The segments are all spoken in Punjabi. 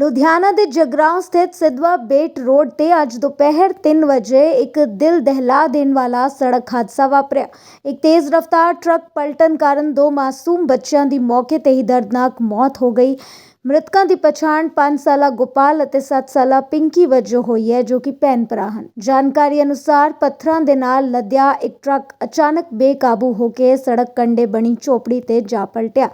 ਲੁਧਿਆਣਾ ਦੇ ਜਗਰਾਉਂ ਸਥਿਤ ਸਿਦਵਾ ਬੇਟ ਰੋਡ ਤੇ ਅੱਜ ਦੁਪਹਿਰ 3 ਵਜੇ ਇੱਕ ਦਿਲ ਦਹਿਲਾ ਦੇਣ ਵਾਲਾ ਸੜਕ ਹਾਦਸਾ ਵਾਪਰਿਆ। ਇੱਕ ਤੇਜ਼ ਰਫ਼ਤਾਰ ਟਰੱਕ ਪਲਟਣ ਕਾਰਨ ਦੋ ਮਾਸੂਮ ਬੱਚਿਆਂ ਦੀ ਮੌਕੇ ਤੇ ਹੀ ਦਰਦਨਾਕ ਮੌਤ ਹੋ ਗਈ। ਮ੍ਰਿਤਕਾਂ ਦੀ ਪਛਾਣ 5 ਸਾਲਾ ਗੋਪਾਲ ਅਤੇ 7 ਸਾਲਾ ਪਿੰਕੀ ਵਜੋਂ ਹੋਈ ਹੈ, ਜੋ ਕਿ ਭੈਣ ਭਰਾ ਹਨ। ਜਾਣਕਾਰੀ ਅਨੁਸਾਰ ਪੱਥਰਾਂ ਦੇ ਨਾਲ ਲੱਦਿਆ ਇੱਕ ਟਰੱਕ ਅਚਾਨਕ ਬੇਕਾਬੂ ਹੋ ਕੇ ਸੜਕ ਕੰਢੇ ਬਣੀ ਝੋਪੜੀ ਤੇ ਜਾ ਪਲਟਿਆ।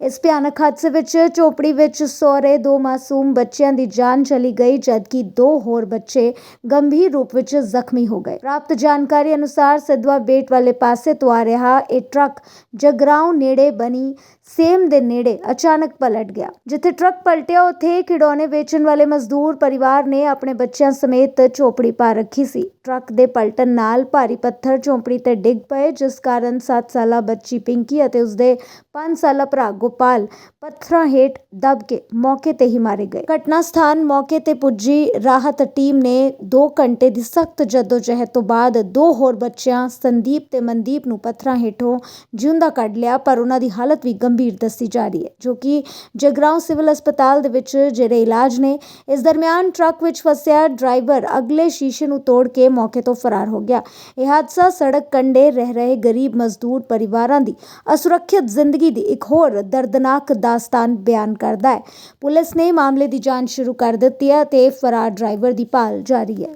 ਇਸ ਭਿਆਨਕ ਹਾਦਸੇ ਵਿੱਚ ਝੋਪੜੀ ਵਿੱਚ ਸੋ ਦੋ ਮਾਸੂਮ ਬੱਚਿਆਂ ਦੀ ਜਾਨ ਚਲੀ ਗਈ, ਜਦਕਿ ਦੋ ਹੋਰ ਬੱਚੇ ਗੰਭੀਰ ਰੂਪ ਵਿੱਚ ਜ਼ਖਮੀ ਹੋ ਗਏ। ਪ੍ਰਾਪਤ ਜਾਣਕਾਰੀ ਅਨੁਸਾਰ ਸਿਦਵਾ ਬੇਟ ਵਾਲੇ ਪਾਸੇ ਤੋਂ ਆ ਰਿਹਾ ਇਹ ਟਰੱਕ ਜਗਰਾਉਂ ਨੇੜੇ ਬਣੀ ਸੇਮ ਦੇ ਨੇੜੇ ਅਚਾਨਕ ਪਲਟ ਗਿਆ, ਜਿੱਥੇ ਟਰੱਕ ਪਲਟਿਆ, ਉੱਥੇ ਖਿਡੌਣੇ ਵੇਚਣ ਵਾਲੇ ਮਜ਼ਦੂਰ ਪਰਿਵਾਰ ਨੇ ਆਪਣੇ ਬੱਚਿਆਂ ਸਮੇਤ ਝੋਪੜੀ ਪਾ ਰੱਖੀ ਸੀ। ਟਰੱਕ ਦੇ ਪਲਟਣ ਨਾਲ ਭਾਰੀ ਪੱਥਰ ਝੋਪੜੀ ਤੇ ਡਿੱਗ ਪਏ, ਜਿਸ ਕਾਰਨ 7 ਸਾਲਾ ਬੱਚੀ ਪਿੰਕੀ ਅਤੇ ਉਸਦੇ 5 ਸਾਲਾ ਭਰਾ ਗੋਪਾਲ ਪੱਥਰਾਂ ਹੇਠ ਦਬ ਕੇ ਮੌਕੇ ਤੇ ਹੀ ਮਾਰੇ ਗਏ। ਘਟਨਾ ਸਥਾਨ ਮੌਕੇ ਤੇ ਪੁੱਜੀ। ਰਾਹਤ ਟੀਮ ਨੇ 2 ਘੰਟੇ ਦੀ ਸਖਤ ਜਦੋਜਹਿਦ ਤੋਂ ਬਾਅਦ ਦੋ ਹੋਰ ਬੱਚਿਆਂ, ਸੰਦੀਪ ਤੇ ਮਨਦੀਪ ਨੂੰ ਪੱਥਰਾਂ ਹੇਠੋਂ ਜਿਉਂਦਾ ਕੱਢ ਲਿਆ, ਪਰ ਉਹਨਾਂ ਦੀ ਹਾਲਤ ਵੀ ਗੰਭੀਰ ਦੱਸੀ ਜਾ ਰਹੀ ਹੈ, ਜੋ ਕਿ ਜਗਰਾਉਂ ਸਿਵਲ ਹਸਪਤਾਲ ਦੇ ਵਿੱਚ ਜਿਹੜੇ ਇਲਾਜ ਨੇ, ਇਸ ਦਰਮਿਆਨ ਟਰੱਕ ਵਿੱਚ ਫਸਿਆ ਡਰਾਈਵਰ ਅਗਲੇ ਸ਼ੀਸ਼ੇ ਨੂੰ ਤੋੜ ਕੇ ਮੌਕੇ ਤੋਂ ਫਰਾਰ ਹੋ ਗਿਆ। ਇਹ ਹਾਦਸਾ ਸੜਕ ਕੰਢੇ ਰਹਿ ਰਹੇ ਗਰੀਬ ਮਜ਼ਦੂਰ ਪਰਿਵਾਰਾਂ ਦੀ ਅਸੁਰੱਖਿਅਤ ਜ਼ਿੰਦਗੀ ਦੀ ਇੱਕ ਹੋਰ ਦਰਦਨਾਕ ਦਾਸਤਾਨ ਬਿਆਨ ਕਰਦਾ ਹੈ। ਪੁਲਿਸ ਨੇ ਮਾਮਲੇ ਦੀ ਜਾਂਚ ਸ਼ੁਰੂ ਕਰ ਦਿੱਤੀ ਹੈ ਤੇ ਫਰਾਰ ਡਰਾਈਵਰ ਦੀ ਭਾਲ ਜਾਰੀ ਹੈ।